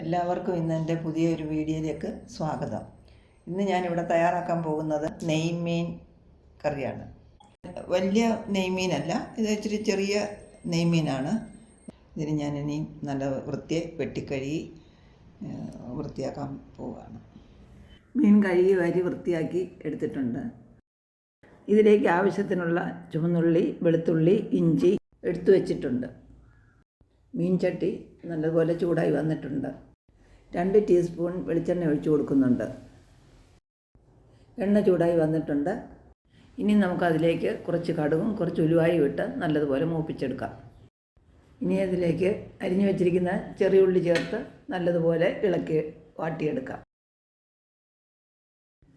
എല്ലാവർക്കും ഇന്ന് എന്റെ പുതിയൊരു വീഡിയോയിലേക്ക് സ്വാഗതം. ഇന്ന് ഞാനിവിടെ തയ്യാറാക്കാൻ പോകുന്നത് നെയ്മീൻ കറിയാണ്. വലിയ നെയ്മീനല്ല ഇത് ഇച്ചിരി ചെറിയ നെയ്മീനാണ്. ഇതിന് ഇനി നല്ല വൃത്തി വെട്ടിക്കഴുകി വൃത്തിയാക്കാൻ പോവുകയാണ് മീൻ കഴുകി വരി വൃത്തിയാക്കി എടുത്തിട്ടുണ്ട്. ഇതിലേക്ക് ആവശ്യത്തിനുള്ള ചുവന്നുള്ളി വെളുത്തുള്ളി ഇഞ്ചി എടുത്തു വച്ചിട്ടുണ്ട്. മീൻചട്ടി നല്ലതുപോലെ ചൂടായി വന്നിട്ടുണ്ട്. രണ്ട് ടീസ്പൂൺ വെളിച്ചെണ്ണ ഒഴിച്ചു കൊടുക്കുന്നുണ്ട്. എണ്ണ ചൂടായി വന്നിട്ടുണ്ട്. ഇനി നമുക്കതിലേക്ക് കുറച്ച് കടുകും കുറച്ച് ഉലുവായും ഇട്ട് നല്ലതുപോലെ മൂപ്പിച്ചെടുക്കാം. ഇനി അതിലേക്ക് അരിഞ്ഞു വെച്ചിരിക്കുന്ന ചെറിയ ഉള്ളി ചേർത്ത് നല്ലതുപോലെ ഇളക്കി വാട്ടിയെടുക്കാം.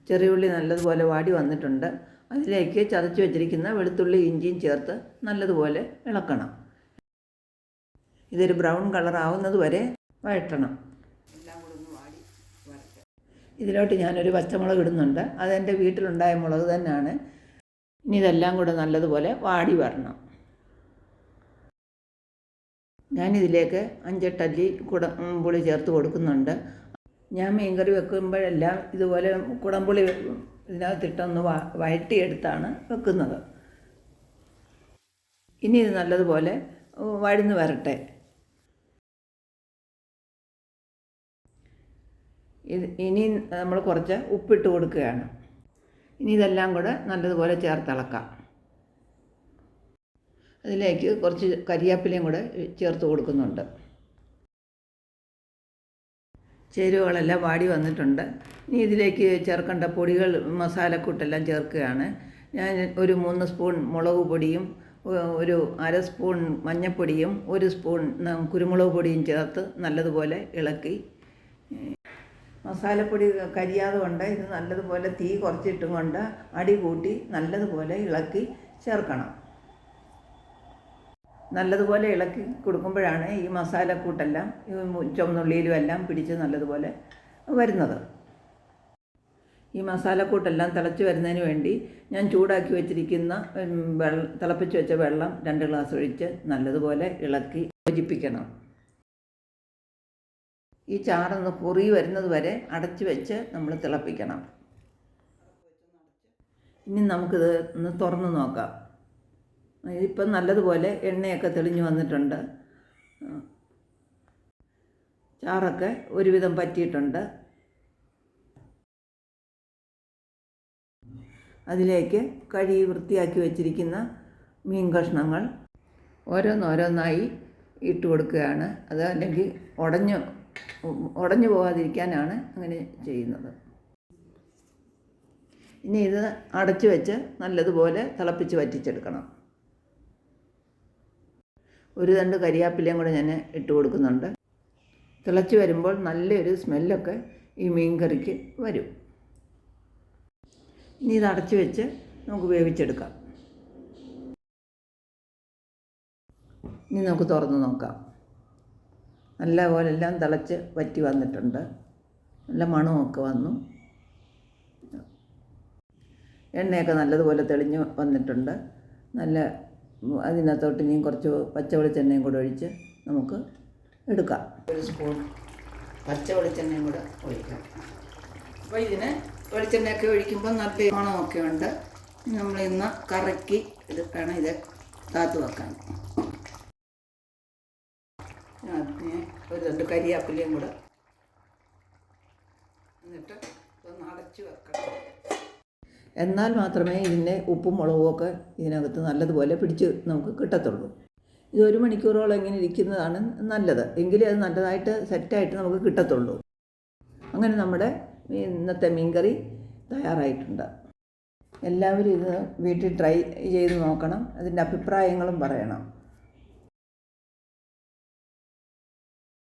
ചെറിയ ഉള്ളി നല്ലതുപോലെ വാടി വന്നിട്ടുണ്ട്. അതിലേക്ക് ചതച്ച് വെച്ചിരിക്കുന്ന വെളുത്തുള്ളി ഇഞ്ചിയും ചേർത്ത് നല്ലതുപോലെ ഇളക്കണം. ഇതൊരു ബ്രൗൺ കളർ ആവുന്നത് വരെ വഴറ്റണം. ഇതിലോട്ട് ഞാനൊരു പച്ചമുളക് ഇടുന്നുണ്ട്. അതെന്റെ വീട്ടിലുണ്ടായ മുളക് തന്നെയാണ്. ഇനി ഇതെല്ലാം കൂടെ നല്ലതുപോലെ വാടി വരണം. ഞാനിതിലേക്ക് അഞ്ചെട്ടല്ലി കുടംപുളി ചേർത്ത് കൊടുക്കുന്നുണ്ട്. ഞാൻ മീൻകറി വെക്കുമ്പോഴെല്ലാം ഇതുപോലെ കുടംപുളി ഇതിനകത്തിട്ടൊന്ന് വ വഴറ്റിയെടുത്താണ് വെക്കുന്നത്. ഇനി ഇത് നല്ലതുപോലെ വഴന്ന് വരട്ടെ. ഇത് ഇനി നമ്മൾ കുറച്ച് ഉപ്പിട്ട് കൊടുക്കുകയാണ്. ഇനി ഇതെല്ലാം കൂടെ നല്ലതുപോലെ ചേർത്തിളക്കാം അതിലേക്ക് കുറച്ച് കരിയാപ്പിലയും കൂടെ ചേർത്ത് കൊടുക്കുന്നുണ്ട്. ചേരുവകളെല്ലാം വാടി വന്നിട്ടുണ്ട്. ഇനി ഇതിലേക്ക് ചേർക്കേണ്ട പൊടികൾ മസാലക്കൂട്ടെല്ലാം ചേർക്കുകയാണ്. ഞാൻ ഒരു മൂന്ന് സ്പൂൺ മുളക് പൊടിയും ഒരു അര സ്പൂൺ മഞ്ഞൾപ്പൊടിയും ഒരു സ്പൂൺ കുരുമുളക് പൊടിയും ചേർത്ത് നല്ലതുപോലെ ഇളക്കി. മസാലപ്പൊടി കരിയാതെ കൊണ്ട് ഇത് നല്ലതുപോലെ തീ കുറച്ചിട്ടും കൊണ്ട് അടി കൂട്ടി നല്ലതുപോലെ ഇളക്കി ചേർക്കണം. നല്ലതുപോലെ ഇളക്കി കൊടുക്കുമ്പോഴാണ് ഈ മസാലക്കൂട്ടെല്ലാം ഈ ചുവന്നുള്ളിയിലും എല്ലാം പിടിച്ച് നല്ലതുപോലെ വരുന്നത്. ഈ മസാലക്കൂട്ടെല്ലാം തിളച്ച് വരുന്നതിന് വേണ്ടി ഞാൻ ചൂടാക്കി വെച്ചിരിക്കുന്ന വെള്ളം തിളപ്പിച്ച് വെച്ച വെള്ളം രണ്ട് ഗ്ലാസ് ഒഴിച്ച് നല്ലതുപോലെ ഇളക്കി യോജിപ്പിക്കണം. ഈ ചാറൊന്ന് പൊറി വരുന്നത് വരെ അടച്ചു വെച്ച് നമ്മൾ തിളപ്പിക്കണം. ഇനി നമുക്കിത് ഒന്ന് തുറന്ന് നോക്കാം. ഇപ്പം നല്ലതുപോലെ എണ്ണയൊക്കെ തെളിഞ്ഞു വന്നിട്ടുണ്ട്. ചാറൊക്കെ ഒരുവിധം പറ്റിയിട്ടുണ്ട്. അതിലേക്ക് കഴുകി വൃത്തിയാക്കി വെച്ചിരിക്കുന്ന മീൻ കഷ്ണങ്ങൾ ഓരോന്നോരോന്നായി ഇട്ട് കൊടുക്കുകയാണ്. അത് അല്ലെങ്കിൽ ഉടഞ്ഞു ഉടഞ്ഞു പോകാതിരിക്കാനാണ് അങ്ങനെ ചെയ്യുന്നത്. ഇനി ഇത് അടച്ചു വെച്ച് നല്ലതുപോലെ തിളപ്പിച്ച് വറ്റിച്ചെടുക്കണം. ഒരു രണ്ട് കരിയാപ്പിലയും കൂടെ ഞാൻ ഇട്ട് കൊടുക്കുന്നുണ്ട്. തിളച്ച് വരുമ്പോൾ നല്ലൊരു സ്മെല്ലൊക്കെ ഈ മീൻ കറിക്ക് വരും. ഇനി ഇത് അടച്ചു വെച്ച് നമുക്ക് വേവിച്ചെടുക്കാം. ഇനി നമുക്ക് തുറന്ന് നോക്കാം. നല്ല പോലെ എല്ലാം തിളച്ച് വറ്റി വന്നിട്ടുണ്ട്. നല്ല മണമൊക്കെ വന്നു. എണ്ണയൊക്കെ നല്ലതുപോലെ തെളിഞ്ഞ് വന്നിട്ടുണ്ട്. നല്ല അതിനകത്തോട്ട് ഇനിയും കുറച്ച് പച്ച വെളിച്ചെണ്ണയും കൂടെ ഒഴിച്ച് നമുക്ക് എടുക്കാം. ഒരു സ്പൂൺ പച്ച വെളിച്ചെണ്ണയും കൂടെ ഒഴിക്കാം. അപ്പോൾ ഇതിന് വെളിച്ചെണ്ണയൊക്കെ ഒഴിക്കുമ്പോൾ നല്ല മണമൊക്കെ ഉണ്ട്. നമ്മൾ ഇന്ന് കറക്കി എടുക്കണം ഇത് കാത്തു വെക്കാൻ. ഒരു രണ്ട് കരിയാപ്പിലയും കൂടെ. എന്നിട്ട് ഒന്ന് അടച്ചു വെക്കണം. എന്നാൽ മാത്രമേ ഇതിന്റെ ഉപ്പും മുളകും ഒക്കെ ഇതിനകത്ത് നല്ലതുപോലെ പിടിച്ച് നമുക്ക് കിട്ടത്തുള്ളൂ. ഇത് ഒരു മണിക്കൂറോളം ഇങ്ങനെ ഇരിക്കുന്നതാണ് നല്ലത്. എങ്കിലേ അത് നല്ലതായിട്ട് സെറ്റായിട്ട് നമുക്ക് കിട്ടത്തുള്ളൂ. അങ്ങനെ നമ്മുടെ ഇന്നത്തെ മീൻകറി തയ്യാറായിട്ടുണ്ട്. എല്ലാവരും ഇത് വീട്ടിൽ ട്രൈ ചെയ്ത് നോക്കണം. അതിന്റെ അഭിപ്രായങ്ങളും പറയണം.